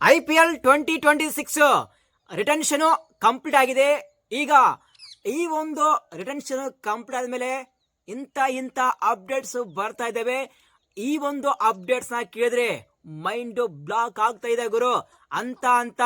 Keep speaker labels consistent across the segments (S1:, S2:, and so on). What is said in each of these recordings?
S1: I P L twenty twenty six retention complete ಆಗಿದೆ. ಈಗ ಈ ಒಂದು ರಿಟೆನ್ಷನ್ ಕಂಪ್ಲೀಟ್ ಆದಮೇಲೆ ಇಂಥ ಇಂಥ ಅಪ್ಡೇಟ್ಸ್ ಬರ್ತಾ ಇದ್ದಾವೆ. ಈ ಒಂದು ಅಪ್ಡೇಟ್ಸ್ನ ಕೇಳಿದ್ರೆ ಮೈಂಡ್ ಬ್ಲಾಕ್ ಆಗ್ತಾ ಇದೆ ಗುರು. ಅಂತ ಅಂತ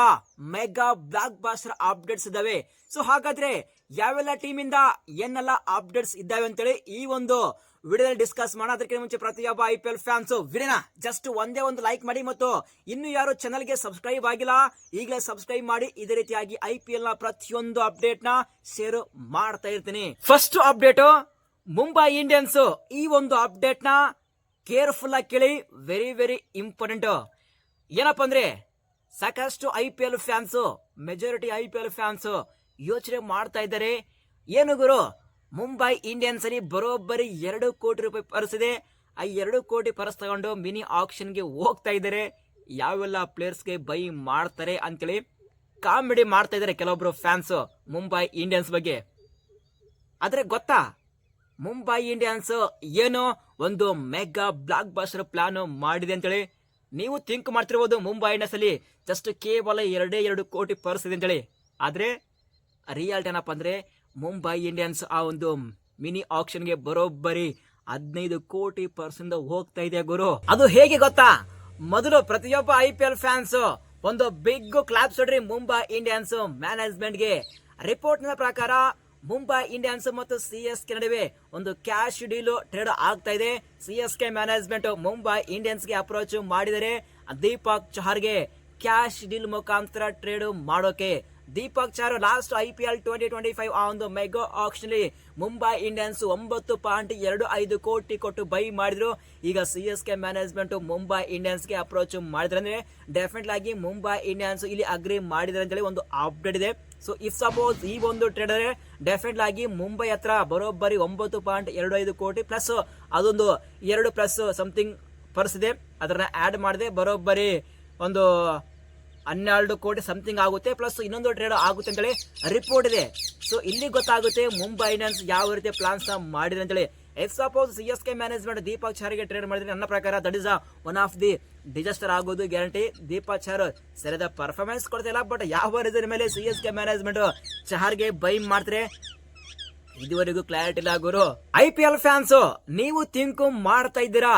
S1: ಮೆಗಾ ಬ್ಲಾಕ್ ಬಾಸ್ಟರ್ ಅಪ್ಡೇಟ್ಸ್ ಇದಾವೆ ಸೊ ಹಾಗಾದ್ರೆ ಯಾವೆಲ್ಲ ಟೀಮ್ ಇಂದ ಏನೆಲ್ಲ ಅಪ್ಡೇಟ್ಸ್ ಇದ್ದಾವೆ ಅಂತೇಳಿ ಈ ಒಂದು ವಿಡಿಯೋದಲ್ಲಿ ಡಿಸ್ಕಸ್ ಮಾಡೋಣ. ಅದಕ್ಕೆ ಮುಂಚೆ ಪ್ರತಿಯೊಬ್ಬ ಐ ಪಿ ಎಲ್ ಫ್ಯಾನ್ಸ್ ವಿಡಿಯೋನ ಜಸ್ಟ್ ಒಂದೇ ಒಂದು ಲೈಕ್ ಮಾಡಿ ಮತ್ತು ಇನ್ನು ಯಾರು ಚಾನಲ್ಗೆ ಸಬ್ಸ್ಕ್ರೈಬ್ ಆಗಿಲ್ಲ, ಈಗಲೇ ಸಬ್ಸ್ಕ್ರೈಬ್ ಮಾಡಿ. ಇದೇ ರೀತಿಯಾಗಿ ಐ ಪಿ ಎಲ್ನ ಪ್ರತಿಯೊಂದು ಅಪ್ಡೇಟ್ನ ಶೇರ್ ಮಾಡ್ತಾ ಇರ್ತೀನಿ. ಫಸ್ಟ್ ಅಪ್ಡೇಟ್ ಮುಂಬೈ ಇಂಡಿಯನ್ಸ್ ಈ ಒಂದು ಅಪ್ಡೇಟ್ನ ಕೇರ್ಫುಲ್ ಆಗಿ ಕೇಳಿ. ವೆರಿ ವೆರಿ ಇಂಪಾರ್ಟೆಂಟ್ ಏನಪ್ಪ ಅಂದ್ರೆ ಸಾಕಷ್ಟು I P L fans majority I P L fans ಯೋಚನೆ ಮಾಡ್ತಾ ಇದ್ದಾರೆ. ಏನು ಗುರು? ಮುಂಬೈ ಇಂಡಿಯನ್ಸ್ ಅಲ್ಲಿ ಬರೋಬ್ಬರಿ ಎರಡು ಕೋಟಿ ರೂಪಾಯಿ ಪರ್ಸ್ ಇದೆ. ಆ ಎರಡು ಕೋಟಿ ಪರ್ಸ್ ತಗೊಂಡು ಮಿನಿ ಆಕ್ಷನ್ಗೆ ಹೋಗ್ತಾ ಇದ್ದಾರೆ. ಯಾವೆಲ್ಲ ಪ್ಲೇಯರ್ಸ್ಗೆ ಬೈ ಮಾಡ್ತಾರೆ ಅಂತೇಳಿ ಕಾಮಿಡಿ ಮಾಡ್ತಾ ಇದ್ದಾರೆ ಕೆಲವೊಬ್ರು ಫ್ಯಾನ್ಸ್ ಮುಂಬೈ ಇಂಡಿಯನ್ಸ್ ಬಗ್ಗೆ. ಆದರೆ ಗೊತ್ತಾ? ಮುಂಬೈ ಇಂಡಿಯನ್ಸ್ ಏನು ಒಂದು ಮೆಗಾ ಬ್ಲಾಕ್ ಬಾಸ್ಟರ್ ಪ್ಲಾನ್ ಮಾಡಿದೆ ಅಂತೇಳಿ. ನೀವು ಥಿಂಕ್ ಮಾಡ್ತಿರ್ಬೋದು ಮುಂಬೈ ಇಂಡಿಯನ್ಸ್ ಅಲ್ಲಿ ಜಸ್ಟ್ ಕೇವಲ ಎರಡೇ ಎರಡು ಕೋಟಿ ಪರ್ಸ್ ಇದೆ ಅಂತೇಳಿ. ಆದ್ರೆ ರಿಯಾಲಿಟಿ ಏನಪ್ಪ ಅಂದರೆ ಮುಂಬೈ ಇಂಡಿಯನ್ಸ್ ಆ ಒಂದು ಮಿನಿ ಆಕ್ಷನ್ಗೆ ಬರೋಬ್ಬರಿ ಹದಿನೈದು ಕೋಟಿ ಪರ್ಸೆಂಟ್ ಹೋಗ್ತಾ ಇದೆ ಗುರು. ಅದು ಹೇಗೆ ಗೊತ್ತಾ? ಮೊದಲು ಪ್ರತಿಯೊಬ್ಬ ಐ ಪಿ ಎಲ್ ಫ್ಯಾನ್ಸ್ ಒಂದು ಬಿಗ್ ಕ್ಲಾಪ್ ಸೊಡ್ರಿ ಮುಂಬೈ ಇಂಡಿಯನ್ಸ್ ಮ್ಯಾನೇಜ್ಮೆಂಟ್ಗೆ ರಿಪೋರ್ಟ್ನ ಪ್ರಕಾರ ಮುಂಬೈ ಇಂಡಿಯನ್ಸ್ ಮತ್ತು ಸಿ ಎಸ್ ಕೆ ನಡುವೆ ಒಂದು ಕ್ಯಾಶ್ ಡೀಲ್ ಟ್ರೇಡ್ ಆಗ್ತಾ ಇದೆ. C S K management Mumbai ಇಂಡಿಯನ್ಸ್ಗೆ approach ಮಾಡಿದರೆ ದೀಪಕ್ ಚಹರ್ಗೆ ಕ್ಯಾಶ್ ಡೀಲ್ ಮುಖಾಂತರ ಟ್ರೇಡ್ ಮಾಡೋಕೆ Deepak Chahar last I P L twenty twenty five ಆ ಒಂದು ಮೆಗಾ ಆಕ್ಷನ್ ಮುಂಬೈ ಇಂಡಿಯನ್ಸ್ ಒಂಬತ್ತು ಪಾಯಿಂಟ್ ಎರಡು ಐದು ಕೋಟಿ ಕೊಟ್ಟು ಬೈ ಮಾಡಿದ್ರು. ಈಗ C S K management Mumbai ಇಂಡಿಯನ್ಸ್ಗೆ approach ಮಾಡಿದ್ರೆ ಅಂದ್ರೆ ಡೆಫಿನೆಟ್ ಆಗಿ ಮುಂಬೈ ಇಂಡಿಯನ್ಸ್ ಇಲ್ಲಿ ಅಗ್ರಿ ಮಾಡಿದ್ರೆ ಅಂತೇಳಿ ಒಂದು ಅಪ್ಡೇಟ್ ಇದೆ. ಸೊ ಇಫ್ ಸಪೋಸ್ ಈ ಒಂದು ಟ್ರೇಡ್ ಅಂದ್ರೆ ಡೆಫಿನೆಟ್ ಆಗಿ ಮುಂಬೈ ಹತ್ರ ಬರೋಬ್ಬರಿ ಒಂಬತ್ತು ಪಾಯಿಂಟ್ ಎರಡು ಐದು ಕೋಟಿ ಪ್ಲಸ್ ಅದೊಂದು ಎರಡು ಪ್ಲಸ್ ಸಮಥಿಂಗ್ ಪರ್ಸ್ ಇದೆ. ಅದನ್ನ ಆಡ್ ಮಾಡಿದೆ ಬರೋಬ್ಬರಿ ಒಂದು ಹನ್ನೆರಡು ಕೋಟಿ ಸಮಥಿಂಗ್ ಆಗುತ್ತೆ ಪ್ಲಸ್ ಇನ್ನೊಂದು ಟ್ರೇಡ್ ಆಗುತ್ತೆ ಅಂತೇಳಿ ರಿಪೋರ್ಟ್ ಇದೆ. ಸೊ ಇಲ್ಲಿ ಗೊತ್ತಾಗುತ್ತೆ ಮುಂಬೈ ಇಂಡಿಯನ್ಸ್ ಯಾವ ರೀತಿ ಪ್ಲಾನ್ಸ್ ಮಾಡಿದೆ ಅಂತೇಳಿ. If suppose C S K management Deepak ಚಾರಿಗೆ trade ಮಾಡಿದ್ರೆ ನನ್ನ ಪ್ರಕಾರ that is one of the disaster ಆಗೋದು ಗ್ಯಾರಂಟಿ ದೀಪಕ್ ಚಾರ್ ಸರಿಯಾದ ಪರ್ಫಾರ್ಮೆನ್ಸ್ ಕೊಡ್ತಿಲ್ಲ ಬಟ್ ಯಾವ ರೀತಿಯ ಮೇಲೆ ಸಿ ಎಸ್ ಕೆ ಮ್ಯಾನೇಜ್ಮೆಂಟ್ ಚಹಾರ್ಗೆ ಬೈ ಮಾಡ್ತಾರೆ ಇದುವರೆಗೂ ಕ್ಲಾರಿಟಿ ಇಲ್ಲ ಗುರು. ಐ ಪಿ ಎಲ್ ಫ್ಯಾನ್ಸ್ ನೀವು ತಿಂಕು ಮಾಡ್ತಾ ಇದ್ದೀರಾ?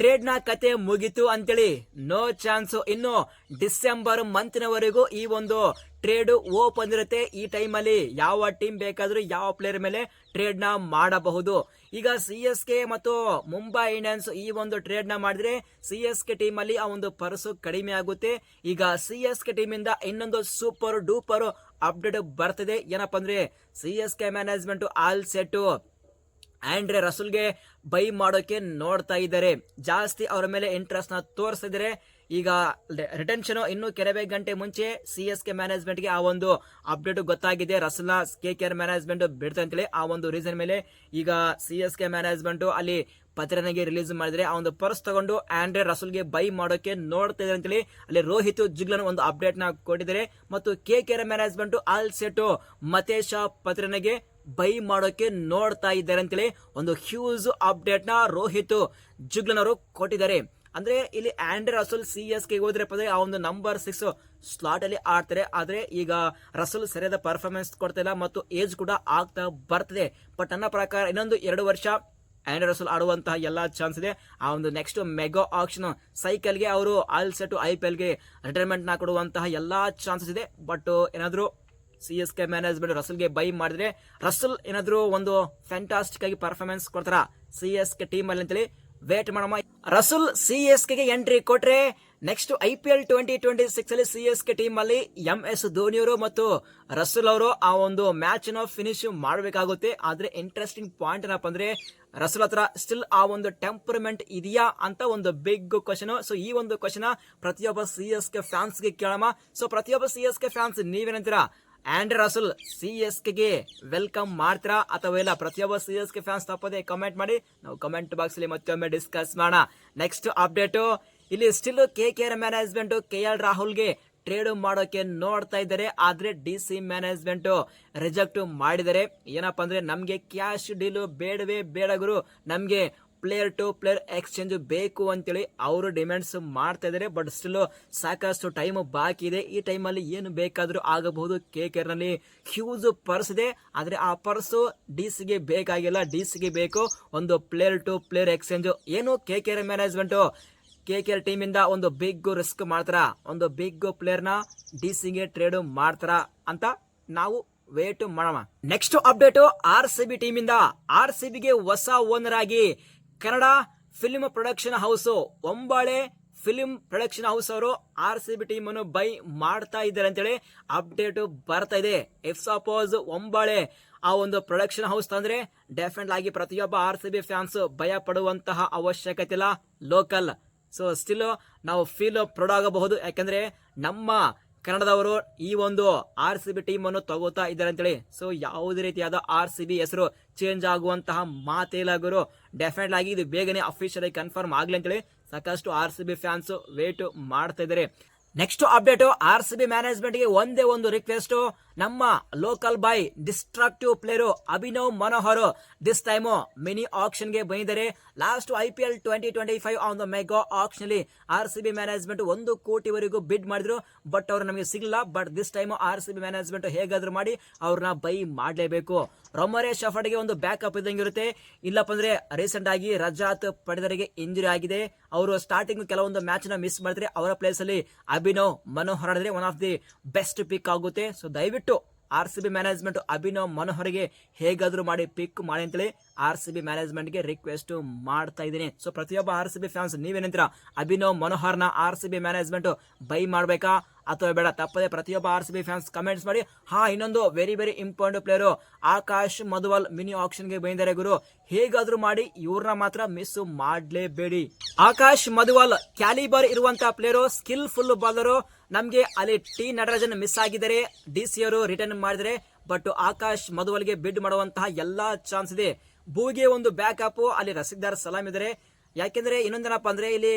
S1: ಟ್ರೇಡ್ನ ಕತೆ ಮುಗಿತು ಅಂತೇಳಿ. No chance. ಇನ್ನು ಡಿಸೆಂಬರ್ ಮಂತ್ನವರೆಗೂ ಈ ಒಂದು ಟ್ರೇಡ್ ಓಪನ್ ಇರುತ್ತೆ. ಈ ಟೈಮ್ ಅಲ್ಲಿ ಯಾವ ಟೀಮ್ ಬೇಕಾದರೂ ಯಾವ ಪ್ಲೇಯರ್ ಮೇಲೆ ಟ್ರೇಡ್ನ ಮಾಡಬಹುದು. ಈಗ ಸಿ ಎಸ್ ಕೆ ಮತ್ತು ಮುಂಬೈ ಇಂಡಿಯನ್ಸ್ ಈ ಒಂದು ಟ್ರೇಡ್ನ ಮಾಡಿದ್ರೆ ಸಿ ಎಸ್ ಕೆ ಟೀಮ್ ಅಲ್ಲಿ ಆ ಒಂದು ಪರ್ಸು ಕಡಿಮೆ ಆಗುತ್ತೆ. ಈಗ ಸಿ ಎಸ್ ಕೆ ಟೀಮ್ ಇಂದ ಇನ್ನೊಂದು ಸೂಪರ್ ಡೂಪರ್ ಅಪ್ಡೇಟ್ ಬರ್ತದೆ. ಏನಪ್ಪಾ ಅಂದ್ರೆ C S K management all set Andre ರಸುಲ್ಗೆ buy ಮಾಡೋಕೆ ನೋಡ್ತಾ ಇದ್ದಾರೆ. ಜಾಸ್ತಿ ಅವರ ಮೇಲೆ ಇಂಟ್ರೆಸ್ಟ್ನ ತೋರಿಸ್ತಾ ಈಗ ರಿಟೆನ್ಷನ್ ಇನ್ನು ಕೆಲವೇ ಗಂಟೆ ಮುಂಚೆ ಸಿ ಎಸ್ ಕೆ ಮ್ಯಾನೇಜ್ಮೆಂಟ್ಗೆ ಆ ಒಂದು ಅಪ್ಡೇಟ್ ಗೊತ್ತಾಗಿದೆ. ರಸಲ್ನ ಕೆ ಕೆ ಆರ್ ಮ್ಯಾನೇಜ್ಮೆಂಟ್ ಬಿಡ್ತಾ ಆ ಒಂದು ರೀಸನ್ ಮೇಲೆ ಈಗ ಸಿ ಎಸ್ ಕೆ ಮ್ಯಾನೇಜ್ಮೆಂಟ್ ಅಲ್ಲಿ ಪತ್ರನಿಗೆ ರಿಲೀಸ್ ಮಾಡಿದ್ರೆ ಆ ಒಂದು ಪರ್ಸ್ ತಗೊಂಡು ಆಂಡ್ರೆ ರಸೂಲ್ಗೆ ಬೈ ಮಾಡೋಕೆ ನೋಡ್ತಾ ಇದ್ದಾರೆ ಅಂತೇಳಿ ಅಲ್ಲಿ ರೋಹಿತ್ ಜುಗ್ಲನ್ ಒಂದು ಅಪ್ಡೇಟ್ನ ಕೊಟ್ಟಿದ್ದಾರೆ. ಮತ್ತು K K R management all set Matheesha ಪತ್ರನಿಗೆ buy ಮಾಡೋಕೆ ನೋಡ್ತಾ ಇದ್ದಾರೆ ಅಂತೇಳಿ ಒಂದು ಹ್ಯೂಸ್ ಅಪ್ಡೇಟ್ನ ರೋಹಿತ್ ಜುಗ್ಲನವರು ಕೊಟ್ಟಿದ್ದಾರೆ. ಅಂದ್ರೆ ಇಲ್ಲಿ ಆಂಡ್ರೆ ರಸೂಲ್ ಸಿ ಎಸ್ಗೆ ಹೋದ್ರಪ್ಪ ಅಂದ್ರೆ ಆ ಒಂದು ನಂಬರ್ ಸಿಕ್ಸ್ ಸ್ಲಾಟ್ ಅಲ್ಲಿ ಆಡ್ತಾರೆ. ಆದ್ರೆ ಈಗ ರಸೂಲ್ ಸರಿಯಾದ ಪರ್ಫಾರ್ಮೆನ್ಸ್ ಕೊಡ್ತಿಲ್ಲ ಮತ್ತು ಏಜ್ ಕೂಡ ಆಗ್ತಾ ಬರ್ತದೆ. ಬಟ್ ನನ್ನ ಪ್ರಕಾರ ಇನ್ನೊಂದು ಎರಡು ವರ್ಷ ಆಂಡ್ರೆ ರಸೂಲ್ ಆಡುವಂತಹ ಎಲ್ಲಾ ಚಾನ್ಸ್ ಇದೆ. ಆ ಒಂದು ನೆಕ್ಸ್ಟ್ ಮೆಗಾ ಆಕ್ಷನ್ ಸೈಕಲ್ಗೆ ಅವರು ಆಲ್ ಸೆಟ್ ಐ ಪಿ ರಿಟೈರ್ಮೆಂಟ್ನ ಕೊಡುವಂತಹ ಎಲ್ಲಾ ಚಾನ್ಸಸ್ ಇದೆ. ಬಟ್ ಏನಾದ್ರು ಸಿ ಎಸ್ ಕೆ ಮ್ಯಾನೇಜ್ಮೆಂಟ್ ರಸಲ್ಗೆ ಬೈ ಮಾಡಿದ್ರೆ ರಸಲ್ ಏನಾದ್ರು ಒಂದು ಫ್ಯಾಂಟಾಸ್ಟಿಕ್ ಆಗಿ ಪರ್ಫಾರ್ಮೆನ್ಸ್ ಕೊಡ್ತಾರ ಸಿ ಎಸ್ ಕೆ ಟೀಮ್ ಅಲ್ಲಿ ಅಂತೇಳಿ ವೇಟ್ ಮಾಡಮ್ಮ ರಸುಲ್ ಸಿ ಎಸ್ ಕೆಗೆ ಎಂಟ್ರಿ ಕೊಟ್ರೆ next I P L twenty twenty six ಅಲ್ಲಿ ಸಿ ಎಸ್ ಕೆ ಟೀಮ್ ಅಲ್ಲಿ ಎಂ ಎಸ್ ಧೋನಿಯವರು ಮತ್ತು ರಸುಲ್ ಅವರು ಆ ಒಂದು ಮ್ಯಾಚ್ನ ಫಿನಿಶ್ ಮಾಡಬೇಕಾಗುತ್ತೆ. ಆದ್ರೆ ಇಂಟ್ರೆಸ್ಟಿಂಗ್ ಪಾಯಿಂಟ್ ಏನಪ್ಪ ಅಂದ್ರೆ ರಸುಲ್ ಹತ್ರ ಸ್ಟಿಲ್ ಆ ಒಂದು ಟೆಂಪರ್ಮೆಂಟ್ ಇದೆಯಾ ಅಂತ ಒಂದು ಬಿಗ್ ಕ್ವಶನ್ ಸೊ ಈ ಒಂದು ಕ್ವಶನ್ ಪ್ರತಿಯೊಬ್ಬ ಸಿ ಎಸ್ ಕೆ ಫ್ಯಾನ್ಸ್ಗೆ ಕೇಳಮ್ಮ ಸೊ ಪ್ರತಿಯೊಬ್ಬ ಸಿ ಎಸ್ ಕೆ ಫ್ಯಾನ್ಸ್ ನೀವೇನಂತೀರಾ? ಆಂಡ್ರೆ ರಸೂಲ್, ಸಿ ಎಸ್ ಕೆಗೆ ವೆಲ್ಕಮ್ ಮಾಡ್ತೀರಾ ಅಥವಾ ಇಲ್ಲ ಪ್ರತಿಯೊಬ್ಬ ಸಿ ಎಸ್ ಕೆ ಫ್ಯಾನ್ಸ್ ತಪ್ಪದೆ ಕಮೆಂಟ್ ಮಾಡಿ? ನಾವು ಕಮೆಂಟ್ ಬಾಕ್ಸ್ ಅಲ್ಲಿ ಮತ್ತೊಮ್ಮೆ ಡಿಸ್ಕಸ್ ಮಾಡೋಣ. ನೆಕ್ಸ್ಟ್ ಅಪ್ಡೇಟ್ ಇಲ್ಲಿ still K K R management K L ರಾಹುಲ್ಗೆ trade ಮಾಡೋಕೆ ನೋಡ್ತಾ ಇದ್ದಾರೆ. ಆದ್ರೆ ಡಿ ಸಿ ಮ್ಯಾನೇಜ್ಮೆಂಟ್ ರಿಜೆಕ್ಟ್ ಮಾಡಿದರೆ ಏನಪ್ಪಾ ಅಂದ್ರೆ ನಮ್ಗೆ ಕ್ಯಾಶ್ ಡೀಲ್ ಬೇಡವೇ ಬೇಡ ಗುರು. ನಮ್ಗೆ ಪ್ಲೇಯರ್ ಟು ಪ್ಲೇಯರ್ ಎಕ್ಸ್ಚೇಂಜ್ ಬೇಕು ಅಂತೇಳಿ ಅವರು ಡಿಮ್ಯಾಂಡ್ಸ್ ಮಾಡ್ತಾ ಇದ್ದಾರೆ ಬಟ್ ಸ್ಟಿಲ್ ಸಾಕಷ್ಟು ಟೈಮ್ ಬಾಕಿ ಇದೆ. ಈ ಟೈಮಲ್ಲಿ ಏನು ಬೇಕಾದರೂ ಆಗಬಹುದು. ಕೆ ನಲ್ಲಿ ಹ್ಯೂಜ್ ಪರ್ಸ್ ಇದೆ. ಆದರೆ ಆ ಪರ್ಸು ಡಿ ಸಿಗೆ ಬೇಕಾಗಿಲ್ಲ. ಡಿ ಸಿಗೆ ಬೇಕು ಒಂದು ಪ್ಲೇಯರ್ ಟು ಪ್ಲೇಯರ್ ಎಕ್ಸ್ಚೇಂಜ್ ಏನು K K R management K K R team ಇಂದ ಒಂದು ಬಿಗ್ ರಿಸ್ಕ್ ಮಾಡ್ತಾರ. ಒಂದು ಬಿಗ್ ಪ್ಲೇಯರ್ನ ಡಿ ಸಿಗೆ ಟ್ರೇಡ್ ಮಾಡ್ತಾರ ಅಂತ ನಾವು ವೇಟ್ ಮಾಡೋಣ. Next update R C B team ಇಂದ. ಆರ್ ಸಿ ಬಿಗೆ ಹೊಸ ಓನರ್ ಆಗಿ Kannada film production house. Hombale film production house ಅವರು ಆರ್ ಸಿ ಬಿ ಟೀಮ್ ಅನ್ನು ಬೈ ಮಾಡ್ತಾ ಇದ್ದಾರೆ ಅಂತೇಳಿ ಅಪ್ಡೇಟ್ ಬರ್ತಾ ಇದೆ. ಇಫ್ ಸಪೋಸ್ ಒಂಬಾಳೆ ಆ ಒಂದು ಪ್ರೊಡಕ್ಷನ್ ಹೌಸ್ ತಂದ್ರೆ ಡೆಫಿನೆಟ್ ಆಗಿ ಪ್ರತಿಯೊಬ್ಬ ಆರ್ ಸಿ ಬಿ ಫ್ಯಾನ್ಸ್ ಭಯ ಪಡುವಂತಹ ಅವಶ್ಯಕತೆ ಇಲ್ಲ. ಲೋಕಲ್ ಸೊ ಸ್ಟಿಲ್ ನಾವು ಫೀಲ್ ಪ್ರೌಡ್ ಆಗಬಹುದು. ಯಾಕಂದ್ರೆ ನಮ್ಮ ಕನ್ನಡದವರು ಈ ಒಂದು ಆರ್ ಸಿ ಬಿ ಟೀಮ್ ಅನ್ನು ತಗೋತಾ ಇದ್ದಾರೆ ಅಂತೇಳಿ. ಸೊ ಯಾವುದೇ ರೀತಿಯಾದ ಆರ್ ಸಿ ಬಿ ಹೆಸರು ಚೇಂಜ್ ಆಗುವಂತಹ ಮಾತೇಲ ಗುರು. ಡೆಫಿನೆಟ್ ಆಗಿ ಇದು ಬೇಗನೆ ಅಫಿಷಿಯಲ್ ಆಗಿ ಕನ್ಫರ್ಮ್ ಆಗ್ಲಿ ಅಂತೇಳಿ ಸಾಕಷ್ಟು R C B fans wait ಮಾಡ್ತಾ ಇದ್ದಾರೆ. Next update R C B ಮ್ಯಾನೇಜ್ಮೆಂಟ್ಗೆ ಒಂದೇ ಒಂದು ರಿಕ್ವೆಸ್ಟ್ ನಮ್ಮ local boy destructive player Abhinav Manohar this time mini ಆಕ್ಷನ್ಗೆ ಬಂದಿದ್ದಾರೆ. Last I P L twenty twenty five on the mega auction ಅಲ್ಲಿ R C B management ಒಂದು ಕೋಟಿವರೆಗೂ bid ಮಾಡಿದ್ರು. But ಅವ್ರು ನಮಗೆ ಸಿಗಲಿಲ್ಲ. But this time R C B management ಹೇಗಾದ್ರೂ ಮಾಡಿ ಅವ್ರನ್ನ ಬೈ ಮಾಡಲೇಬೇಕು. ರೊಮರೆ ಶಫರ್ಡ್ಗೆ ಒಂದು ಬ್ಯಾಕಪ್ ಇದ್ದಂಗಿರುತ್ತೆ ಇಲ್ಲಪ್ಪ ಅಂದ್ರೆ ರೀಸೆಂಟ್ ಆಗಿ ರಜಾತ್ ಪಡೆದರಿಗೆ ಇಂಜುರಿ ಆಗಿದೆ. ಅವರು ಸ್ಟಾರ್ಟಿಂಗ್ ಕೆಲವೊಂದು ಮ್ಯಾಚ್ನ ಮಿಸ್ ಮಾಡಿದ್ರೆ ಅವರ ಪ್ಲೇಸ್ ಅಲ್ಲಿ Abhinav Manohar one of the best pick ಆಗುತ್ತೆ. ಸೊ ದಯವಿಟ್ಟು R C B management Abhinav ಮನೋಹರ್ಗೆ ಹೇಗಾದ್ರೂ ಮಾಡಿ ಪಿಕ್ ಮಾಡಿ ಅಂತೇಳಿ ಆರ್ ಸಿ ಬಿ ಮ್ಯಾನೇಜ್ಮೆಂಟ್ಗೆ ರಿಕ್ವೆಸ್ಟ್ ಮಾಡ್ತಾ ಇದ್ದೀನಿ. ಸೊ ಪ್ರತಿಯೊಬ್ಬ ಆರ್ ಸಿ ಬಿ ಫ್ಯಾನ್ಸ್ ನೀವೇನಂತೀರಾ Abhinav ಮನೋಹರ್ನ R C B management buy ಮಾಡಬೇಕಾ? ಅಥವಾ ಬೇಡ, ತಪ್ಪದೆ ಪ್ರತಿಯೊಬ್ಬ R C B fans comments ಮಾಡಿ, ಹಾ, ಇನ್ನೊಂದು very very important player Akash Madhwal mini ಆಕ್ಷನ್ಗೆ ಬೈಂದರೆ ಗುರು. ಹೇಗಾದರೂ ಮಾಡಿ, ಇವ್ರನ್ನ ಮಾತ್ರ ಮಿಸ್ ಮಾಡಲೇಬೇಡಿ. ಆಕಾಶ್ ಮಧುವಲ್ ಕ್ಯಾಲಿಬರ್ ಇರುವಂತಹ ಪ್ಲೇಯರು ಸ್ಕಿಲ್ಫುಲ್ ಬಾಲರು ನಮಗೆ ಅಲ್ಲಿ ಟಿ ನಟರಾಜನ್ ಮಿಸ್ ಆಗಿದ್ದಾರೆ. ಡಿ ಸಿ ಅವರು ರಿಟರ್ನ್ ಮಾಡಿದರೆ ಬಟ್ ಆಕಾಶ್ ಮಧುವಲ್ಗೆ ಬಿಡ್ ಮಾಡುವಂತಹ ಎಲ್ಲಾ ಚಾನ್ಸ್ ಇದೆ. ಭೂಗೆ ಒಂದು ಬ್ಯಾಕಪ್ ಅಲ್ಲಿ ರಸಿಕ್ದಾರ್ ಸಲಾಮ್ ಇದ್ದಾರೆ. ಯಾಕೆಂದ್ರೆ ಇನ್ನೊಂದೇನಪ್ಪ ಅಂದ್ರೆ ಇಲ್ಲಿ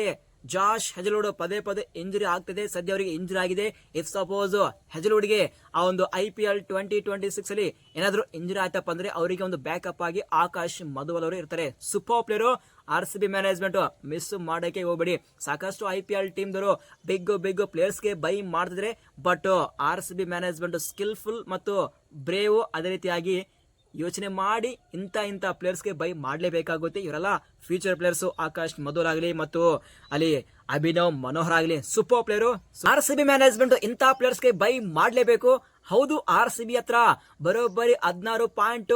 S1: ಜಾಶ್ ಹೆಜಲ್ವುಡ್ ಪದೇ ಪದೇ ಇಂಜುರಿ ಆಗ್ತಿದೆ. ಸದ್ಯ ಅವರಿಗೆ ಇಂಜುರಿ ಆಗಿದೆ. ಇಫ್ ಸಪೋಸ್ ಹೆಜಲ್ವುಡ್ಗೆ ಆ ಒಂದು I P L twenty twenty six ಅಲ್ಲಿ ಏನಾದರೂ ಇಂಜುರಿ ಆಯ್ತಪ್ಪ ಅಂದ್ರೆ ಅವರಿಗೆ ಒಂದು ಬ್ಯಾಕಪ್ ಆಗಿ ಆಕಾಶ್ ಮಧುವಲ್ ಅವರು ಇರ್ತಾರೆ. Super player R C B management miss ಮಾಡಕ್ಕೆ ಹೋಗ್ಬೇಡಿ. ಸಾಕಷ್ಟು ಐ ಪಿ ಎಲ್ ಟೀಮ್ ದವರು ಬಿಗ್ ಬಿಗ್ ಪ್ಲೇಯರ್ಸ್ಗೆ ಬೈ ಮಾಡ್ತಿದ್ರೆ but R C B management skillful ಮತ್ತು ಬ್ರೇವ್ ಅದೇ ರೀತಿಯಾಗಿ ಯೋಚನೆ ಮಾಡಿ ಇಂಥ ಇಂಥ ಪ್ಲೇಯರ್ಸ್ಗೆ ಬೈ ಮಾಡಲೇಬೇಕಾಗುತ್ತೆ. ಇವರೆಲ್ಲ ಫ್ಯೂಚರ್ ಪ್ಲೇಯರ್ಸು ಆಕಾಶ್ ಮಧುರ್ ಆಗಲಿ ಮತ್ತು ಅಲ್ಲಿ ಅಭಿನವ್ ಮನೋಹರ್ ಆಗಲಿ super player. R C B management ಇಂಥ ಪ್ಲೇಯರ್ಸ್ಗೆ ಬೈ ಮಾಡಲೇಬೇಕು. ಹೌದು, ಆರ್ ಸಿ ಬಿ ಹತ್ರ ಬರೋಬ್ಬರಿ ಹದಿನಾರು ಪಾಯಿಂಟ್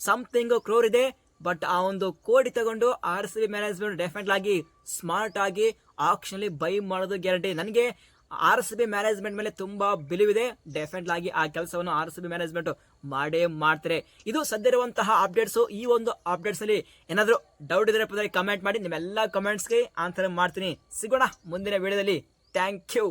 S1: ಸಮಥಿಂಗ್ ಕ್ರೋರ್ ಇದೆ. ಬಟ್ ಆ ಒಂದು ಕೋಡಿ ತಗೊಂಡು R C B management definite ಆಗಿ ಸ್ಮಾರ್ಟ್ ಆಗಿ ಆಕ್ಷನ್ ಬೈ ಮಾಡೋದು ಗ್ಯಾರಂಟಿ. ನನಗೆ ಆರ್ ಸಿ ಬಿ ಮ್ಯಾನೇಜ್ಮೆಂಟ್ ಮೇಲೆ ತುಂಬಾ ಬಿಲಿವಿದೆ. ಡೆಫಿನೆಟ್ ಆಗಿ ಆ ಕೆಲಸವನ್ನು ಆರ್ ಸಿ ಬಿ ಮ್ಯಾನೇಜ್ಮೆಂಟ್ ಮಾಡೇ ಮಾಡ್ತಾರೆ. ಇದು ಸದ್ಯ ಇರುವಂತಹ ಅಪ್ಡೇಟ್ಸ್ ಈ ಒಂದು ಅಪ್ಡೇಟ್ಸ್ ಅಲ್ಲಿ ಏನಾದರೂ ಡೌಟ್ ಇದ್ರೆ ಕಮೆಂಟ್ ಮಾಡಿ. ನಿಮ್ಮೆಲ್ಲ ಕಮೆಂಟ್ಸ್ಗೆ ಆನ್ಸರ್ ಮಾಡ್ತೀನಿ. ಸಿಗೋಣ ಮುಂದಿನ ವಿಡಿಯೋದಲ್ಲಿ ಥ್ಯಾಂಕ್ ಯು